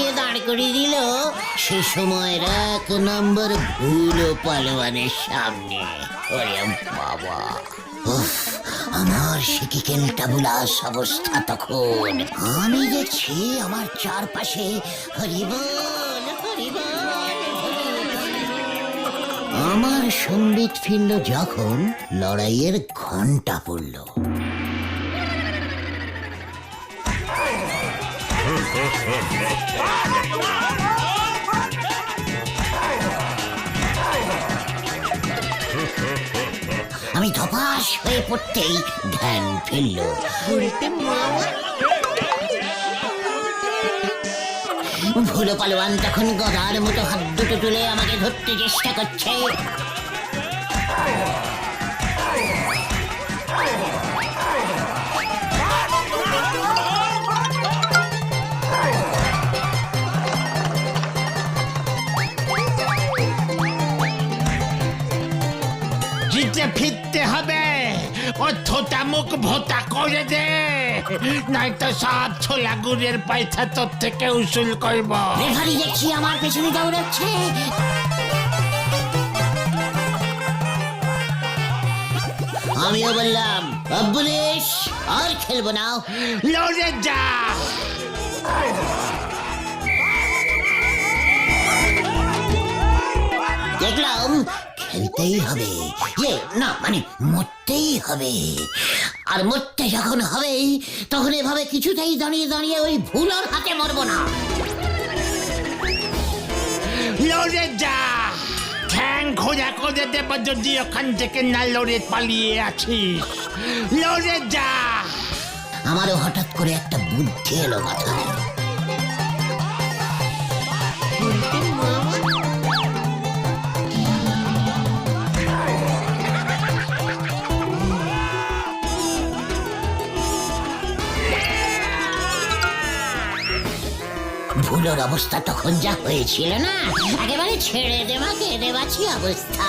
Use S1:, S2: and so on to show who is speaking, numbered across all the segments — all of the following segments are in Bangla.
S1: গিয়ে দাঁড় করিয়ে দিল। সে সময়ের এক নম্বর ভুল পালোয়ানের সামনে। ওরে বাবা। আমার সিকিকেলটা বুলাস অবস্থা তখন। আমি দেখছি আমার চারপাশে হরিবল আমার সম্বিত ফিরল যখন লড়াইয়ের ঘণ্টা পড়ল আমি ধপাস হয়ে পড়তেই ধ্যান ফিরল ভুলো পালোয়ান তখন গদার মতো হাত দুটো তুলে আমাকে ধরতে চেষ্টা করছে।
S2: জিতে ফিরতে হবে ও মুখ ভোতা করে দে। নয়তো সব ছোলা গুড়ের পয়সা তোর থেকে উসুল করব।
S1: রেফারি দেখছি আমার পেছনে দৌড়াচ্ছে। আমিও বললাম আব্বুলিশ আর খেলব না।
S2: লড়ে যা।
S1: দেখলাম খেলতেই হবে। ইয়ে না মানে মরতেই হবে। আর মরতে যখন হবে তখন এভাবে কিছুতেই দাঁড়িয়ে দাঁড়িয়ে ওই ভুলোর হাতে মরবো না।
S2: লড়ে যা। ঠ্যাং খোঁজা করে দেব যদি ওখান থেকে না লড়ে পালিয়ে আছিস। লড়ে যা।
S1: আমারও হঠাৎ করে একটা বুদ্ধি এলো মাথায়। ভুলোর অবস্থা তখন যা হয়েছিল না? একেবারে ছেড়ে দেওয়াকে দেবাছি অবস্থা।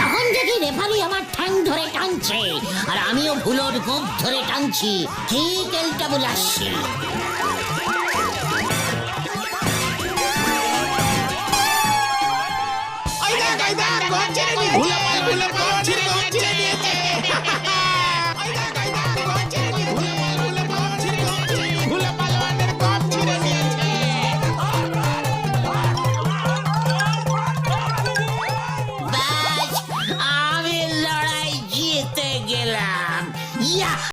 S1: তখন দেখি রেফারি আমার ঠ্যাং ধরে টানছে আর আমিও ভুলোর গোপ ধরে টানছি। কি কেলটা বুলাচ্ছি
S2: ভুলে পাল ভুলে ছিঁড়ে নিয়েছে